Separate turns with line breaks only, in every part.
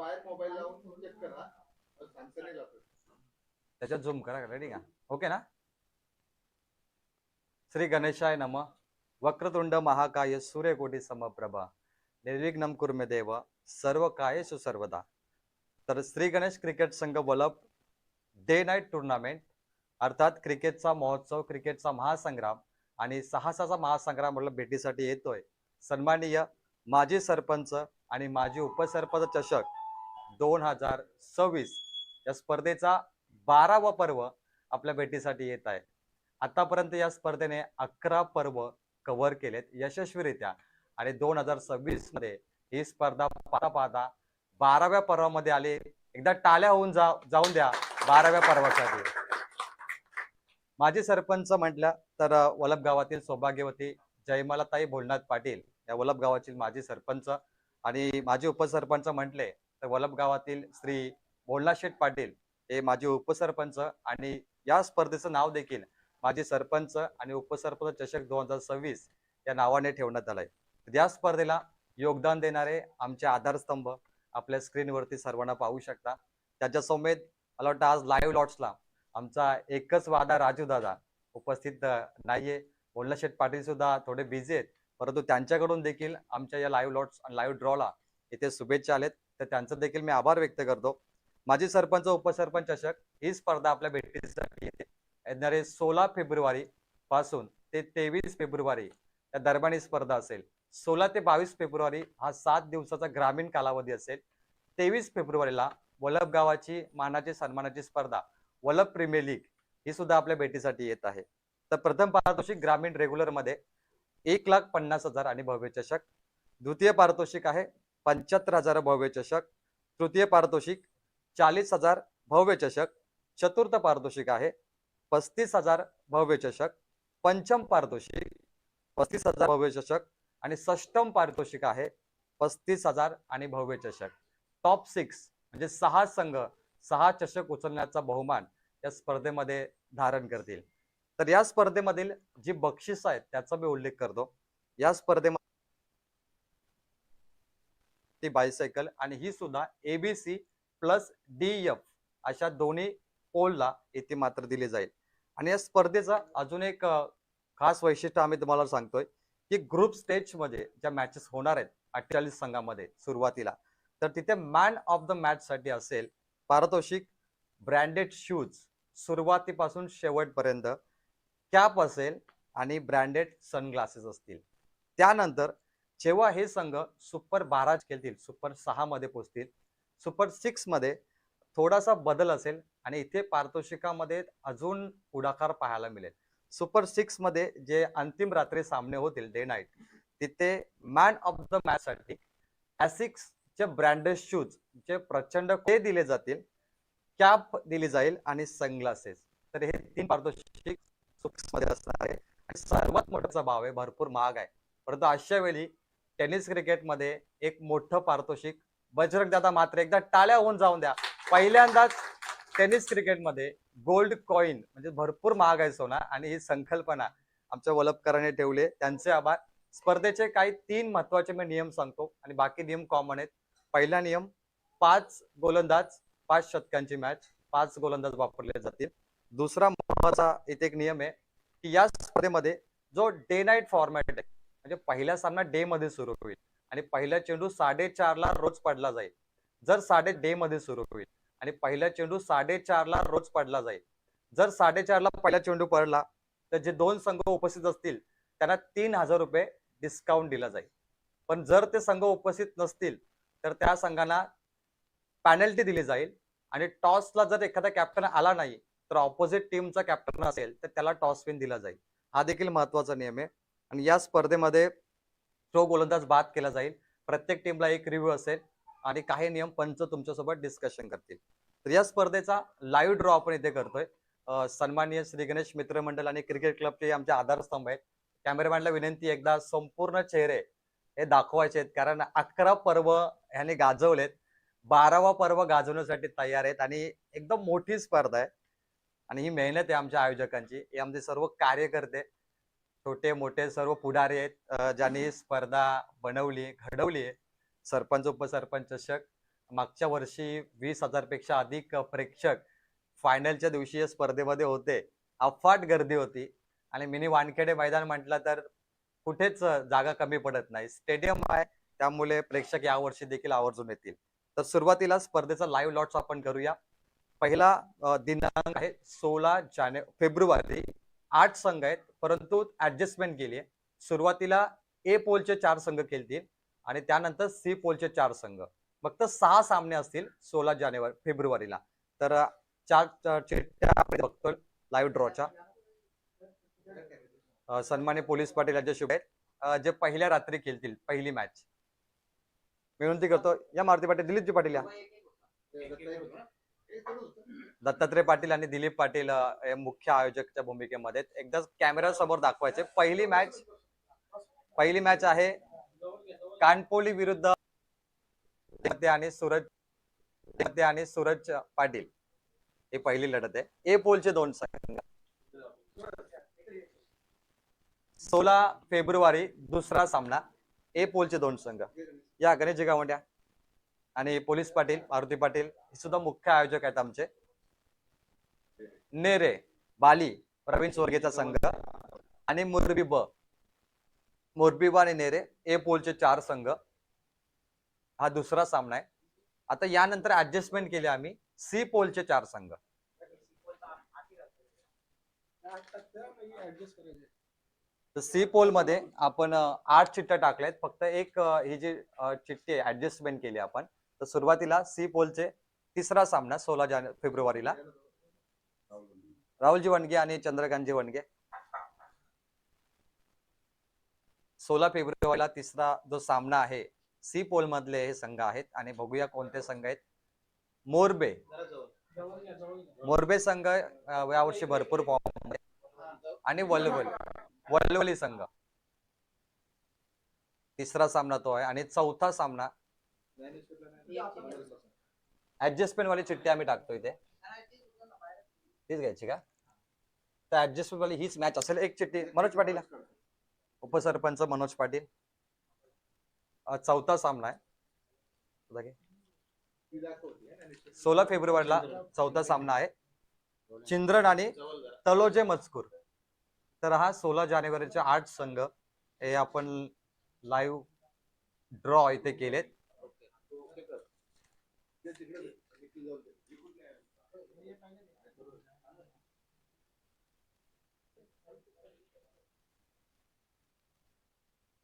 बाहेर मोबाईल लावून चेक करा. सांगता नाही जात.
त्याच्यात झूम करा रेडी का? ओके ना? श्री गणेशाय नम. वक्रतुंड महाकाय सूर्यकोटी समप्रभा. निर्विघ्नम कुर्मे देव. सर्व काय सुसर्वदा तर श्री गणेश क्रिकेट संघ वलभ डे नाईट टुर्नामेंट अर्थात क्रिकेटचा महोत्सव क्रिकेटचा महासंग्राम आणि साहसाचा महासंग्राम म्हटलं भेटीसाठी येतोय. सन्माननीय माजी सरपंच आणि माजी उपसरपंच चषक दोन हजार सव्वीस या स्पर्धेचा बारावा पर्व आपल्या भेटीसाठी येत आहे. आतापर्यंत या स्पर्धेने अकरा पर्व कव्हर केलेत यशस्वीरित्या आणि दोन हजार सव्वीसमध्ये ही स्पर्धा पाहता पाहता बाराव्या पर्वामध्ये आली. एकदा टाळ्या होऊन जा जाऊन द्या बाराव्या पर्वासाठी. माजी सरपंच म्हटलं तर वलभ गावातील सौभाग्यवती जयमालाताई भोलनाथ पाटील या वलभ गावातील माजी सरपंच आणि माजी उपसरपंच म्हटले तर वलभ गावातील श्री भोलनाथ शेठ पाटील हे माझे उपसरपंच आणि या स्पर्धेचं नाव देखील माझे सरपंच आणि उपसरपंच चषक दोन हजार सव्वीस या नावाने ठेवण्यात आलंय. या स्पर्धेला योगदान देणारे आमचे आधारस्तंभ आपल्या स्क्रीनवरती सर्वांना पाहू शकता. त्याच्या समेत मला वाटतं आज लाईव्ह लॉट्सला आमचा एकच वादा राजू दादा उपस्थित नाहीये. बोलणं शेठ पाटील सुद्धा थोडे बिझी आहेत. परंतु त्यांच्याकडून देखील आमच्या या लाईव्ह लॉट्स आणि लाईव्ह ड्रॉला इथे शुभेच्छा आलेत. तर त्यांचं देखील मी आभार व्यक्त करतो. माजी सरपंच उपसरपंच चषक ही स्पर्धा आपल्या भेटीसाठी येते. येणारे सोळा फेब्रुवारी पासून ते तेवीस फेब्रुवारी या दरम्यान ही स्पर्धा असेल. सोळा ते बावीस फेब्रुवारी हा सात दिवसाचा ग्रामीण कालावधी असेल. तेवीस फेब्रुवारीला वलभ गावाची मानाची सन्मानाची स्पर्धा वलभ प्रीमियर लीग ही सुद्धा आपल्या भेटीसाठी येत आहे. तर प्रथम पारितोषिक ग्रामीण रेग्युलरमध्ये एक लाख पन्नास हजार आणि भव्य चषक. द्वितीय पारितोषिक आहे पंच्याहत्तर हजार भव्य चषक तृतीय पारितोषिक चाळीस हजार भव्य चषक चतुर्थ पारितोषिक आहे पस्तीस हजार भव्य चषक पंचम पारितोषिक पस्तीस हजार भव्य चषक आणि षष्टम पारितोषिक आहे पस्तीस हजार आणि भव्य चषक. टॉप सिक्स म्हणजे सहा संघ सहा चषक उचलण्याचा बहुमान या स्पर्धेमध्ये धारण करतील. तर या स्पर्धेमधील जी बक्षिस आहेत त्याचा मी उल्लेख करतो. या स्पर्धेमध्ये ती बायसायकल आणि ही सुद्धा एबीसी प्लस डी एफ अशा दोन्ही पोलला इथे मात्र दिली जाईल. आणि या स्पर्धेचा अजून एक खास वैशिष्ट्य आम्ही तुम्हाला सांगतोय की ग्रुप स्टेजमध्ये ज्या मॅचेस होणार आहेत अठ्ठेचाळीस संघामध्ये सुरुवातीला तर तिथे मॅन ऑफ द मॅच साठी असेल पारितोषिक ब्रँडेड शूज सुरुवातीपासून शेवटपर्यंत कॅप असेल आणि ब्रँडेड सनग्लासेस असतील. त्यानंतर जेव्हा हे संघ सुपर बारा खेळतील सुपर सहा मध्ये पोहोचतील सुपर सिक्समध्ये थोडासा बदल असेल आणि इथे पारितोषिकामध्ये अजून पुढाकार पाहायला मिळेल. सुपर सिक्समध्ये जे अंतिम रात्री सामने होतील डे नाईट तिथे मॅन ऑफ द मॅचसाठी ॲसिक्सचे ब्रँडेड शूज जे प्रचंड ते दिले जातील कॅप दिली जाईल आणि सनग्लासेस तर हे तीन पारितोषिकमध्ये असणार आहे. आणि सर्वात मोठाचा भाव आहे भरपूर महाग आहे. परंतु अशा वेळी टेनिस क्रिकेटमध्ये एक मोठं पारितोषिक. बजरंग दादा मात्र एकदा टाळ्या होऊन जाऊन द्या. पहिल्यांदाच टेनिस क्रिकेटमध्ये गोल्ड कॉईन म्हणजे भरपूर महाग आहे सोना आणि ही संकल्पना आमच्या वलपकरांनी ठेवले त्यांचे आभार. स्पर्धेचे काही तीन महत्त्वाचे मी नियम सांगतो आणि बाकी नियम कॉमन आहेत. पहिला नियम पाच गोलंदाज पाच शतकांची मॅच पाच गोलंदाज वापरले जातील. दुसरा महत्त्वाचा इथे एक नियम आहे की या स्पर्धेमध्ये जो डे नाईट फॉर्मॅट आहे म्हणजे पहिला सामना डे मध्ये सुरू होईल. आणि पहिला चेंडू साडेचारला रोज पडला जाईल. जर साडे डे मध्ये सुरू होईल आणि पहिला चेंडू साडेचारला रोज पडला जाईल. जर साडेचारला पहिला चेंडू पडला तर जे दोन संघ उपस्थित असतील त्यांना तीन हजार रुपये डिस्काउंट दिला जाईल. पण जर ते संघ उपस्थित नसतील तर त्या संघांना पॅनल्टी दिली जाईल. आणि टॉसला जर एखादा कॅप्टन आला नाही तर ऑपोजिट टीमचा कॅप्टन असेल तर त्याला टॉस विन दिला जाईल. हा देखील महत्त्वाचा नियम आहे. आणि या स्पर्धेमध्ये थ्रो गोलंदाज बाद केला जाईल प्रत्येक टीमला एक रिव्ह्यू असेल आणि काही नियम पंच तुमच्यासोबत डिस्कशन करतील. तर या स्पर्धेचा लाईव्ह ड्रॉ आपण इथे करतोय. अं, सन्माननीय श्री गणेश मित्रमंडळ आणि क्रिकेट क्लबचे आमचे आधारस्तंभ आहेत. कॅमेरामॅनला विनंती एकदा संपूर्ण चेहरे हे दाखवायचे आहेत कारण अकरा पर्व ह्याने गाजवलेत. बारावा पर्व गाजवण्यासाठी तयार आहेत आणि एकदम मोठी स्पर्धा आहे. आणि ही मेहनत आहे आमच्या आयोजकांची. हे आमचे सर्व कार्यकर्ते छोटे मोठे सर्व पुढारी आहेत ज्यांनी स्पर्धा बनवली घडवली आहे. सरपंच उपसरपंच चषक. मागच्या वर्षी वीस हजारपेक्षा अधिक प्रेक्षक फायनलच्या दिवशी या स्पर्धेमध्ये होते. अफाट गर्दी होती. आणि मिनी वानखेडे मैदान म्हटलं तर कुठेच जागा कमी पडत नाही. स्टेडियम आहे. त्यामुळे प्रेक्षक यावर्षी देखील आवर्जून येतील. तर सुरुवातीला स्पर्धेचा लाईव्ह लॉट्स आपण करूया. पहिला दिनांक आहे सोळा जाने फेब्रुवारी आठ संघ आहेत परंतु ऍडजस्टमेंट केली आहे. सुरुवातीला ए पोलचे चार संघ खेळतील आणि त्यानंतर सी पोलचे चार संघ. फक्त सहा सामने असतील सोळा जानेवारी फेब्रुवारीला. तर चार चिठ्ठ्या बघतो लाईव्ह ड्रॉच्या सन्मान्य पोलीस पाटील यांच्या शुभ आहेत. जे पहिल्या रात्री खेळतील पहिली मॅच विनंती करतो या मारुती पाटील दिलीपजी पाटील या. दत्तात्रय पाटील आणि दिलीप पाटील हे मुख्य आयोजकच्या भूमिकेमध्ये. एकदा कॅमेरा समोर दाखवायचे. पहिली मॅच पहिली मॅच आहे कानपोली विरुद्ध आणि सूरज आणि सूरज पाटील. ही पहिली लढत आहे. ए पोलचे दोन संघ सोळा फेब्रुवारी दुसरा सामना. ए पोलचे दोन संघ. या गणेश गावंड्या आणि पोलीस पाटील मारुती पाटील हे सुद्धा मुख्य आयोजक आहेत आमचे. नेरे बाली प्रवीण स्वर्गेचा संघ आणि मुरबी ब. मुरबी ब आणि नेरे ए पोलचे चार संघ. हा दुसरा सामना आहे. आता यानंतर ऍडजस्टमेंट केली आम्ही. सी पोलचे चार संघ. तर सी पोलमध्ये आपण आठ चिठ्ठ्या टाकल्यात. फक्त एक ही जी चिठ्ठी आहे ऍडजस्टमेंट केली आपण. तर सुरुवातीला सी पोलचे तिसरा सामना सोळा जाने फेब्रुवारीला. राहुलजी वणगे आणि चंद्रकांतजी वणगे. सोळा फेब्रुवारीला तिसरा जो सामना आहे सी पोल मधले हे संघ आहेत आणि बघूया कोणते संघ आहेत. मोरबे. मोरबे संघ यावर्षी भरपूर फॉर्म आणि वलवल वलवली संघ. तिसरा सामना तो आहे आणि चौथा सामना ऍडजस्टमेंट वाली चिठ्ठी आम्ही टाकतो इथे. तीच घ्यायची का? तर ऍडजस्टमेंट वाली हीच मॅच असेल. एक चिठ्ठी मनोज पाटील. उपसरपंच मनोज पाटील. चौथा सामना आहे. सोळा फेब्रुवारीला चौथा सामना आहे. चिंद्रन आणि तलोजे मजकूर. तर हा सोळा जानेवारीचे आठ संघ हे आपण लाईव्ह ड्रॉ इथे केलेत.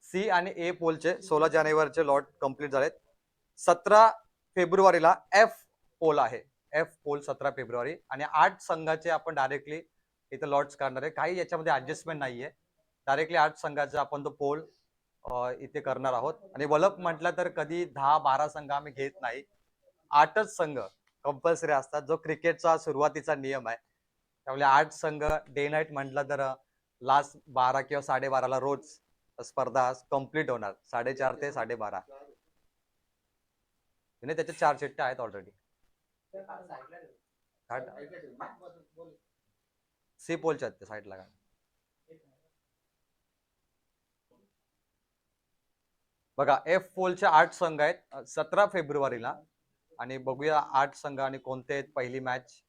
सी आणि ए पोलचे सोळा जानेवारीचे लॉट कंप्लीट झालेत. सतरा फेब्रुवारीला एफ पोल आहे. एफ पोल सतरा फेब्रुवारी. आणि आठ संघाचे आपण डायरेक्टली इथे लॉट्स काढणार आहे. काही याच्यामध्ये ऍडजस्टमेंट नाहीये. डायरेक्टली आठ संघाचा आपण तो पोल इथे करणार आहोत. आणि वलप म्हटलं तर कधी दहा बारा संघ आम्ही घेत नाही. आठच संघ कंपल्सरी असतात. जो क्रिकेटचा सुरुवातीचा नियम आहे. त्यामुळे आठ संघ डे नाईट म्हटलं तर लास्ट बारा किंवा साडेबाराला रोज स्पर्धा कंप्लीट होणार. साडेचार ते साडेबारा. म्हणजे नाही त्याच्या चार चिठ्ठ्या आहेत ऑलरेडी सी पोलच्या आहेत साईडला बघा एफ पोलचे आठ संघ आहेत सतरा फेब्रुवारीला. आणि बघूया आठ संघ आणि कोणते आहेत पहिली मॅच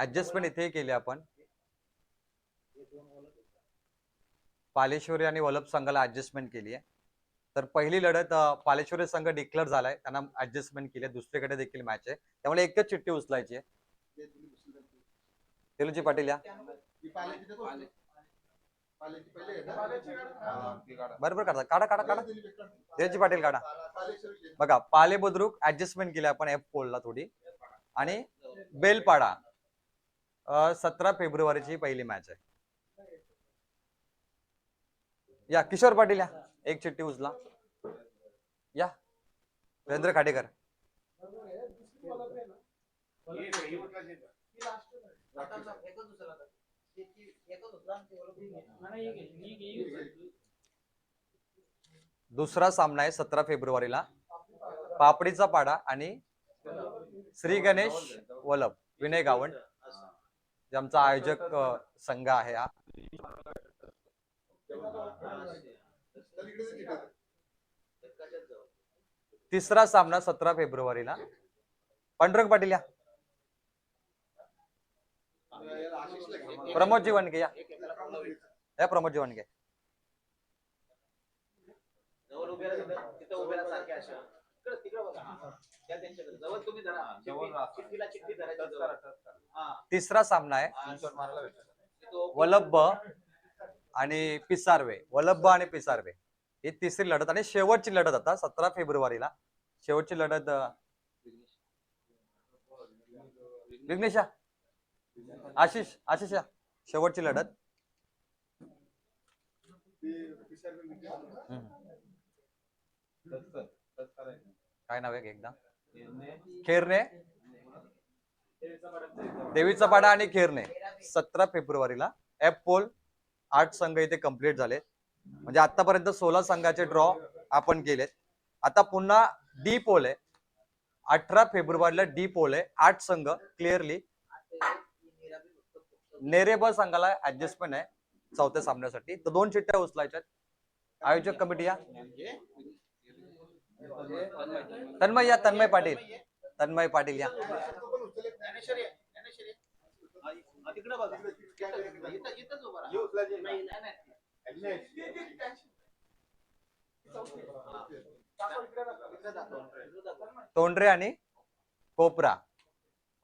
ऍडजस्टमेंट इथे केली आपण. पालेश्वरी आणि वल्लभ संघाला ऍडजस्टमेंट केली आहे. तर पहिली लढत पालेश्वरी संघ डिक्लेअर झालाय. त्यांना ऍडजस्टमेंट केली आहे. दुसरीकडे देखील मॅच आहे. त्यामुळे एकच चिठ्ठी उचलायची आहे. तेलुजी पाटील या. बरोबर काढा काढा काढा काढा तेलजी पाटील काढा बघा पाले बुद्रुक ऍडजस्टमेंट केली आपण एफ पोलला थोडी आणि बेलपाडा सतरा फेब्रुवारीची पहिली मॅच आहे या किशोर पाटील या एक चिठ्ठी उचला या रवींद्र खाडेकर दुसरा सामना आहे सतरा फेब्रुवारीला. पापडीचा पाडा आणि श्री गणेश वल्लभ विनय गावंड जे आमचा आयोजक संघ आहे हा. तिसरा सामना सतरा फेब्रुवारीला. पांडुरंग पाटील या
याला आशिषला घे.
प्रमोद जीवनगे या या प्रमोद जीवनगे
जवळ उभे राहा तिथं. तिथं उभे राहा सारखे अशा. इकडं- तिकडं बघा. हा. त्या त्यांच्याकडे. जवळ तुम्ही धरा. चिठ्ठी- चिठ्ठीला चिठ्ठी धरायची जवळ. हा.
तिसरा सामना आहे.
हा.
वलब्ब आणि पिसारवे. वलब्ब आणि पिसारवे. ही तिसरी लढत आणि शेवटची लढत आता सतरा फेब्रुवारीला. शेवटची लढत विघ्नेशा. आशिष आशिष या. शेवटची लढत. काय नाव आहे एकदा? खेरणे. देवीचा पाडा आणि खेरणे. सतरा फेब्रुवारीला ऍप पोल आठ संघ इथे कंप्लीट झाले म्हणजे आतापर्यंत सोळा संघाचे ड्रॉ आपण केलेत. आता पुन्हा डी पोल आहे. अठरा फेब्रुवारीला डी पोल आहे. आठ संघ क्लिअरली नेरेबल संघाला ऍडजस्टमेंट आहे चौथ्या सामन्यासाठी. तर दोन चिठ्ठ्या उचलायच्यात आयोजक कमिटी या. तन्मय या तन्मय पाटील. तन्मय पाटील या. तोंडरे आणि कोपरा.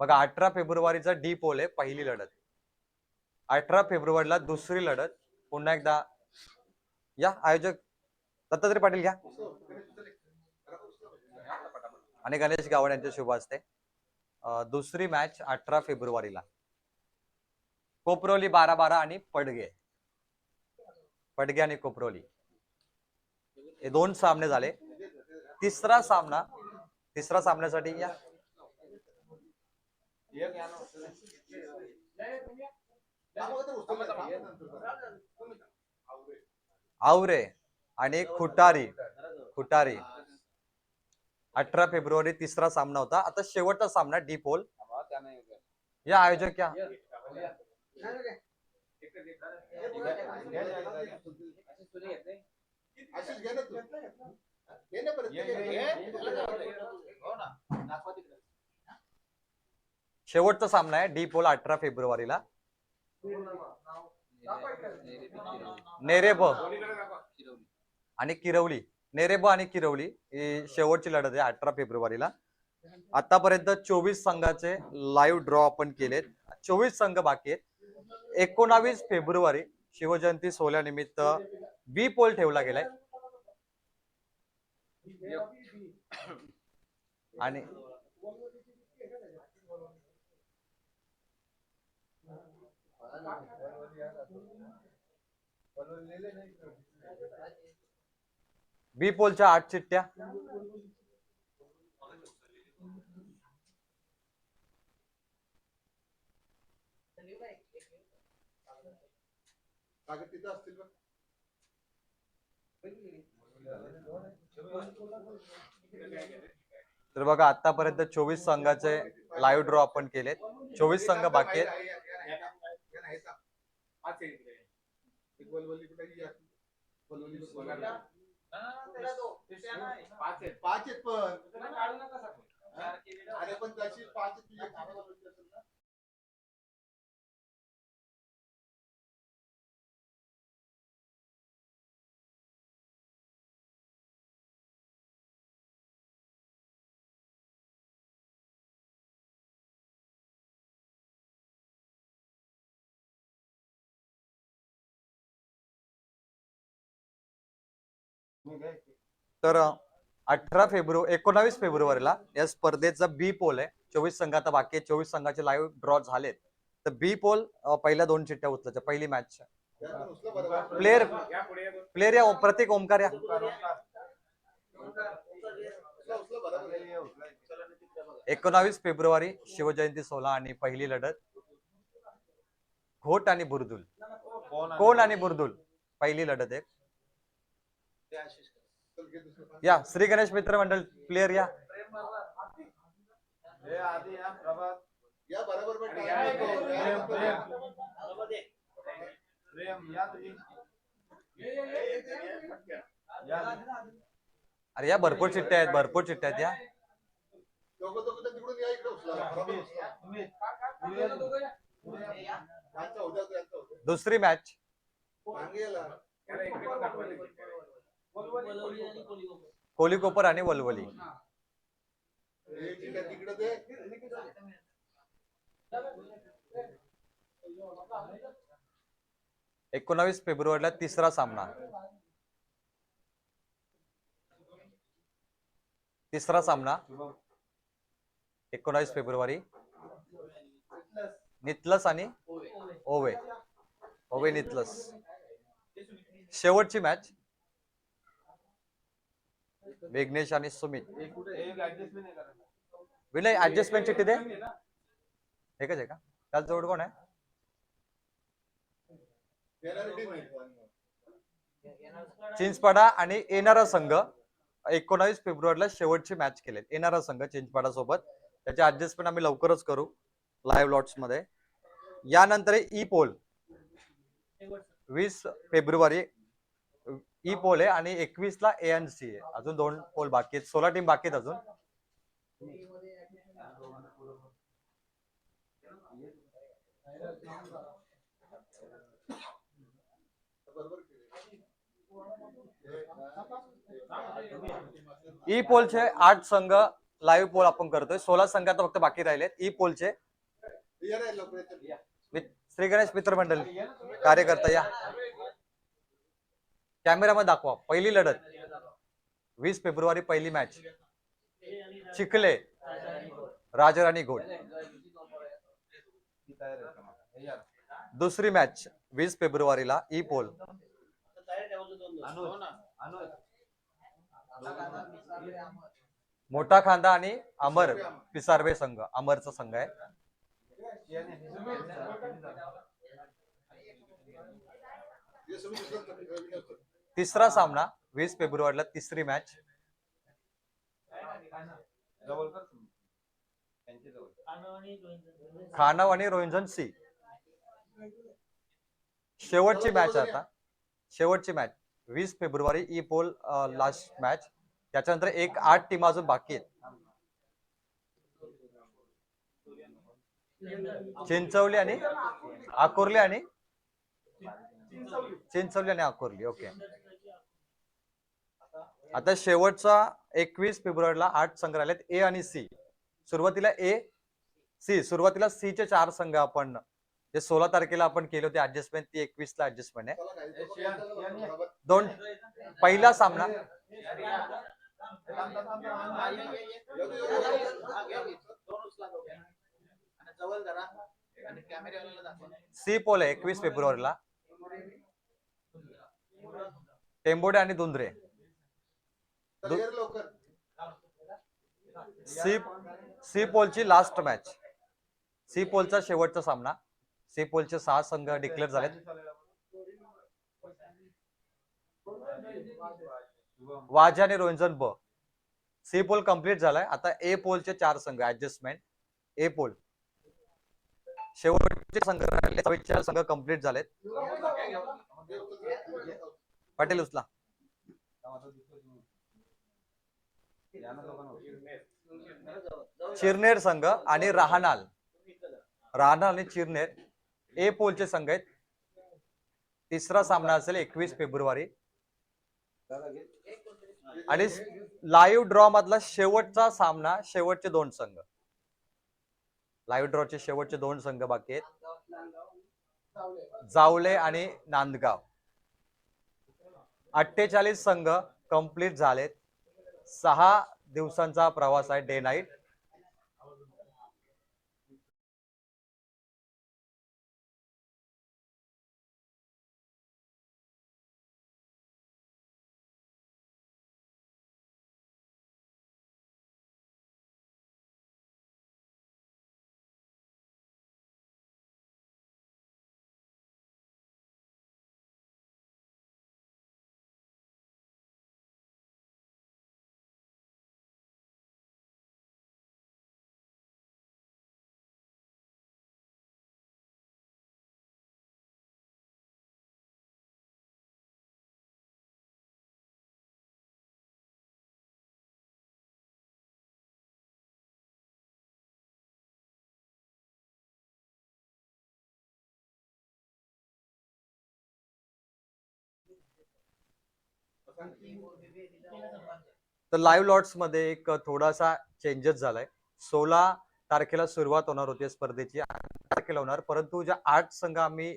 बघा अठरा फेब्रुवारीचा डी पोल आहे पहिली लढत. अठरा फेब्रुवारीला दुसरी लढत पुन्हा एकदा. या आयोजक दत्तात्रय पाटील घ्या. आणि गणेश गावड यांच्या शुभ असते दुसरी मॅच अठरा फेब्रुवारीला. कोपरोली बारा बारा आणि पडगे. पडगे आणि कोपरोली. हे दोन सामने झाले. तिसरा सामना तिसरा सामन्यासाठी या. आवरे. आणि खुटारी. खुटारी. अठरा फेब्रुवारी तिसरा सामना होता. आता शेवटचा सामना डी पोल. या आयोजक या.
हो.
शेवटचा सामना आहे डी पोल अठरा फेब्रुवारीला. नेरेब आणि किरवली. नेरेब आणि किरवली ही शेवटची लढत आहे अठरा फेब्रुवारीला. आतापर्यंत चोवीस संघाचे लाईव्ह ड्रॉ आपण केलेत. चोवीस संघ बाकी आहेत. एकोणावीस फेब्रुवारी शिवजयंती सोहळ्यानिमित्त बी पोल ठेवला गेलाय. आणि बी पोलच्या आठ चिठ्ठ्या. तर बघा आतापर्यंत चोवीस संघाचे लाईव्ह ड्रॉ आपण केलेत. चोवीस संघ बाकी आहेत.
इकडे. एक कुठे.
हा.
पाच आहेत. पाच आहेत पण. अरे पण त्याची पाच आहेत, तुझी एक वलवली असेल ना?
तर अठरा फेब्रुवारी एकोणावीस फेब्रुवारीला या स्पर्धेचा बी पोल आहे. चोवीस संघ आता बाकी चोवीस संघाचे लाईव्ह ड्रॉ झालेत. तर बी पोल पहिल्या दोन चिठ्ठ्या उचलायच्या. पहिली match
player player
player player या प्रत्येक ओमकार या. एकोणावीस फेब्रुवारी शिवजयंती सोहळा आणि पहिली लढत. घोट आणि बुरदुल. कोण आणि बुरदुल? पहिली लढत एक
ते आशिष करा.
चल, घे दुसरं पाच.
या श्री गणेश मित्र मंडळ प्लेअर या. अरे या भरपूर चिठ्ठ्या आहेत भरपूर चिठ्ठ्या आहेत या. दुसरी मॅच
मागे याला.
कोलिकोपर आणि वलवली. एकोणावीस फेब्रुवारीला तिसरा सामना. तिसरा सामना. एकोणावीस फेब्रुवारी. नितलस आणि ओवे. ओवे. नितलस. शेवटची मॅच विघ्नेश आणि सुमित. विनय ऍडजस्टमेंट चिठ्ठी दे. एकच आहे का? त्यात जवळ कोण आहे. चिंचपाडा आणि येणारा संघ एकोणावीस फेब्रुवारीला शेवटची मॅच केले येणारा संघ चिंचपाडा सोबत त्याचे ऍडजस्टमेंट आम्ही लवकरच करू लाईव्ह लॉट्समध्ये. यानंतर ई पोल वीस फेब्रुवारी ई पोल आहे आणि एकवीस ला ए एन सी आहे. अजून दोन पोल बाकी आहेत. सोळा टीम बाकी आहेत अजून. ई पोलचे आठ संघ लाईव्ह पोल आपण करतोय. सोळा संघ आता फक्त बाकी राहिलेत. ई पोलचे श्री गणेश मित्र मंडळी कार्यकर्ता या. कॅमेरामध्ये दाखवा. पहिली लढत. वीस फेब्रुवारी पहिली मॅच चिखले. राजाराणी घोड दुसरी मॅच वीस फेब्रुवारीला ई पोल मोठा खांदा आणि अमर पिसारवे संघ. अमरचा संघ आहे. तिसरा सामना वीस फेब्रुवारीला तिसरी मॅच खानव आणि रोहिंजन सी. शेवटची मॅच आता. शेवटची मॅच वीस फेब्रुवारी ई पोल लास्ट मॅच त्याच्यानंतर एक आठ टीम अजून बाकी आहेत. चिंचवली आणि आकुर्ली आणि? चिंचवली. आणि आकुर्ली ओके आता शेवटचा एकवीस फेब्रुवारीला आठ संघ राहिलेत ए आणि सी. सुरुवातीला ए सी. सुरुवातीला सी चे चार संघ आपण जे सोळा तारखेला आपण केले होते ऍडजस्टमेंट ती एकवीस ला ऍडजस्टमेंट आहे. दोन पहिला सामना. सी पोल आहे एकवीस फेब्रुवारीला. टेंबोडे आणि दुंद्रे सी सी पोलची लास्ट मॅच सी पोलचा शेवटचा सामना. सी पोलचे सहा संघ डिक्लेअर झालेत. वाजा आणि रोंजन ब. सी पोल कंप्लीट झालाय. आता ए पोलचे चार संघ ऍडजस्टमेंट ए पोल. शेवटचे संघ राहिले संघ कंप्लीट झालेत. पाटील उचला. चिरनेर संघ आणि राहणाल राहणाल आणि चिरनेर ए पोलचे संघ आहेत. तिसरा सामना असेल एकवीस फेब्रुवारी. आणि लाईव्ह ड्रॉ मधला शेवटचा सामना शेवटचे दोन संघ. लाईव्ह ड्रॉचे शेवटचे दोन संघ बाकी आहेत. जावले आणि नांदगाव. अठ्ठेचाळीस संघ कंप्लीट झालेत. सहा दिवसांचा प्रवास आहे डे नाईट. तर लाईव्ह लॉट्समध्ये एक थोडासा चेंजेस झालाय. सोळा तारखेला सुरुवात होणार होती स्पर्धेची. आठ तारखेला होणार. परंतु ज्या आठ संघ आम्ही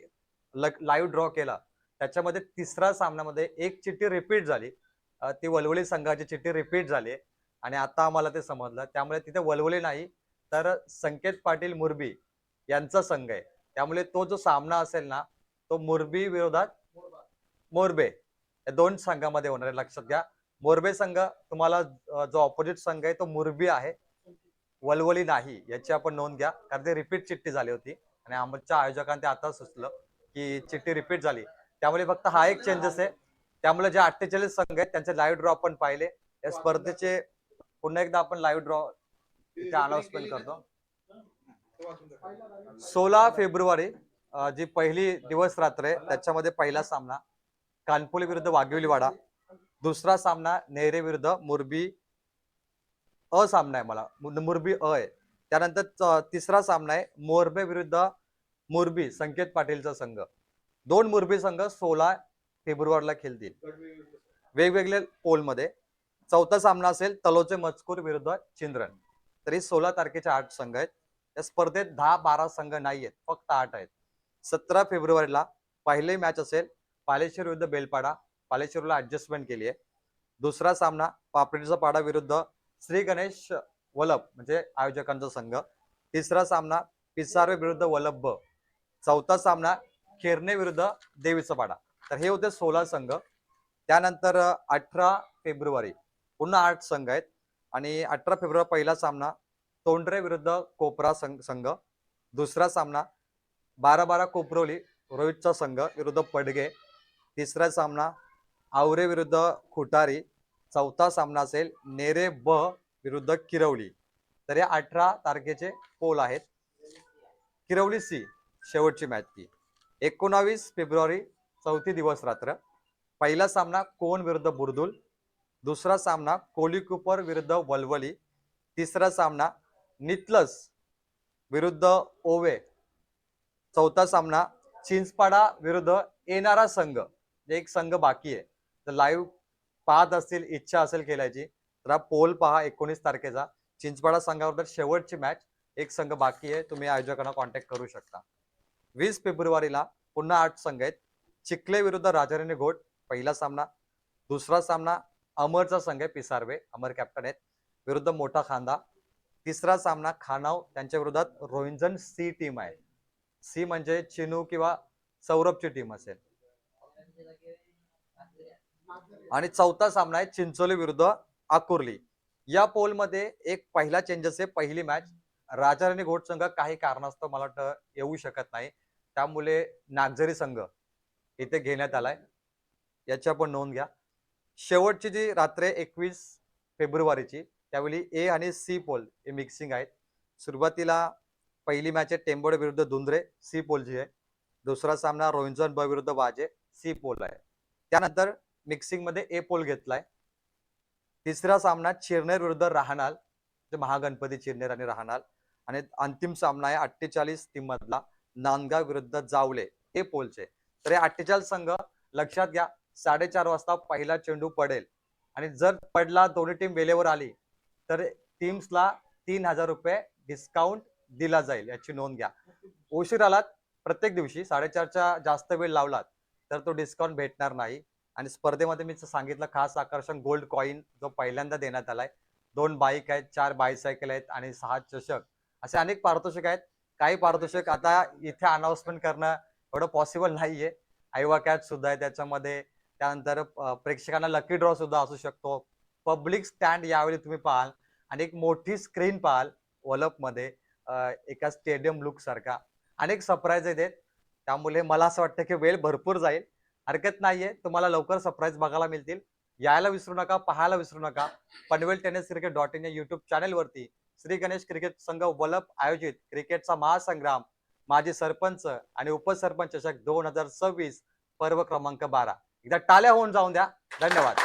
लाईव्ह ड्रॉ केला त्याच्यामध्ये तिसरा सामन्यामध्ये एक चिठ्ठी रिपीट झाली. ती वलवली संघाची चिठ्ठी रिपीट झाली. आणि आता आम्हाला ते समजलं. त्यामुळे तिथे वलवली नाही तर संकेत पाटील मुरबी यांचा संघ आहे. त्यामुळे तो जो सामना असेल ना तो मुरबी विरोधात मोरबे. या दोन संघामध्ये होणार आहे. लक्षात घ्या. मोरबे संघ तुम्हाला जो ऑपोजिट संघ आहे तो मुरबी आहे. वलवली नाही याची आपण नोंद घ्या. कारण ते रिपीट चिठ्ठी झाली होती. आणि आमच्या आयोजकांनी ते आता सुचलं की चिठ्ठी रिपीट झाली. त्यामुळे फक्त हा एक चेंजेस आहे. त्यामुळे जे अठ्ठेचाळीस संघ आहेत त्यांचे लाईव्ह ड्रॉ आपण पाहिले. या स्पर्धेचे पुन्हा एकदा आपण लाईव्ह ड्रॉ अनाउन्समेंट करतो. सोळा फेब्रुवारी जी पहिली दिवस रात्र आहे त्याच्यामध्ये पहिला सामना. कानपोली विरुद्ध वाघिवलीवाडा. दुसरा सामना नेहरे विरुद्ध मुरबी अ सामना आहे मला. मुरबी अ आहे. त्यानंतर तिसरा सामना आहे मोरबे विरुद्ध मुरबी संकेत पाटीलचा संघ. दोन मुरबी संघ सोळा फेब्रुवारीला खेळतील. वेगवेगळे पोलमध्ये. चौथा सामना असेल तलोचे मजकूर विरुद्ध चिंद्रन. तरी सोळा तारखेचे आठ संघ आहेत. या स्पर्धेत दहा बारा संघ नाही आहेत फक्त आठ आहेत. सतरा फेब्रुवारीला पहिले मॅच असेल पालेश्वर विरुद्ध बेलपाडा पालेश्वरला ऍडजस्टमेंट केली आहे. दुसरा सामना पापडीचा पाडा विरुद्ध श्री गणेश वलभ म्हणजे आयोजकांचा संघ. तिसरा सामना पिसारे विरुद्ध वलभ चौथा सामना खेरणे विरुद्ध देवीचा पाडा. तर हे होते सोळा संघ. त्यानंतर अठरा फेब्रुवारी पुन्हा आठ संघ आहेत. आणि अठरा फेब्रुवारी पहिला सामना तोंडरे विरुद्ध कोपरा संघ संघ. दुसरा सामना बारा बारा कोपरोली रोहितचा संघ विरुद्ध पडगे तिसरा सामना आवरे विरुद्ध खुटारी. चौथा सामना असेल नेरे ब विरुद्ध किरवली. तर हे अठरा तारखेचे पोल आहेत. किरवली सी शेवटची मॅच ती एकोणावीस फेब्रुवारी चौथी दिवस रात्र. पहिला सामना कोण विरुद्ध बुरदुल? दुसरा सामना कोली कुपर विरुद्ध वलवली. तिसरा सामना नितलस विरुद्ध ओवे. चौथा सामना चिंचपाडा विरुद्ध येणारा संघ. जे एक संघ बाकी आहे तर लाईव्ह पाहत असतील इच्छा असेल खेळायची तर हा पोल पहा एकोणीस तारखेचा. चिंचपाडा संघाबरोबर शेवटची मॅच एक संघ बाकी आहे तुम्ही आयोजकांना कॉन्टॅक्ट करू शकता. वीस फेब्रुवारीला पुन्हा आठ संघ आहेत. चिखले विरुद्ध राजाराणी घोट पहिला सामना. दुसरा सामना अमरचा संघ आहे पिसारवे अमर कॅप्टन आहेत. विरुद्ध मोठा खांदा. तिसरा सामना खानाव त्यांच्या विरोधात रोहिंजन सी टीम आहे. सी म्हणजे चिनू किंवा सौरभची टीम असेल. आणि चौथा सामना आहे चिंचोली विरुद्ध आकुर्ली या पोलमध्ये एक पहिला चेंजेस आहे पहिली मॅच राजाराणी घोट संघ काही कारणास्तव मला वाटतं येऊ शकत नाही. त्यामुळे नागझरी संघ इथे घेण्यात आलाय. याची आपण नोंद घ्या. शेवटची जी रात्र एकवीस फेब्रुवारीची त्यावेळी ए आणि सी पोल हे मिक्सिंग आहेत. सुरुवातीला पहिली मॅच आहे टेंबोडे विरुद्ध धुंद्रे सी पोलची आहे. दुसरा सामना रोहिंजन ब विरुद्ध वाजे. सी पोल आहे. त्यानंतर मिक्सिंगमध्ये ए पोल घेतलाय. तिसरा सामना चिरनेर विरुद्ध राहणार जे महागणपती चिरनेर आणि राहणार. आणि अंतिम सामना आहे अठ्ठेचाळीस टीम मधला नांदगाव विरुद्ध जावले हे पोलचे. तर हे अठ्ठेचाळीस संघ लक्षात घ्या साडेचार वाजता पहिला चेंडू पडेल. आणि जर पडला दोन्ही टीम वेळेवर आली तर टीम्सला तीन हजार रुपये डिस्काउंट दिला जाईल याची नोंद घ्या. उशीर आलात प्रत्येक दिवशी साडेचारच्या जास्त वेळ लावलात तर तो डिस्काउंट भेटणार नाही. आणि स्पर्धेमध्ये मी सांगितलं खास आकर्षण गोल्ड कॉईन जो पहिल्यांदा देण्यात आलाय. दोन बाईक आहेत चार बायसायकल आहेत आणि सहा चषक. असे अनेक पारितोषिक आहेत. काही पारितोषिक आता इथे अनाऊन्समेंट करणं एवढं पॉसिबल नाहीये. आयवा कॅच सुद्धा आहे त्याच्यामध्ये. त्यानंतर प्रेक्षकांना लकी ड्रॉ सुद्धा असू शकतो. पब्लिक स्टँड यावेळी तुम्ही पाहाल. आणि एक मोठी स्क्रीन पाहाल. वलपमध्ये एका स्टेडियम लुक सारखा. अनेक सरप्राईज आहेत. त्यामुळे मला असं वाटतं की वेळ भरपूर जाईल. हरकत नाहीये. तुम्हाला लवकर सरप्राईज बघायला मिळतील. यायला विसरू नका पाहायला विसरू नका. Panvel tennis cricket dot in या युट्यूब चॅनेलवरती श्री गणेश क्रिकेट संघ वलप आयोजित क्रिकेटचा महासंग्राम माजी सरपंच आणि उपसरपंच चषक दोन हजार सव्वीस पर्व क्रमांक बारा. एकदा टाल्या होऊन जाऊन द्या. धन्यवाद.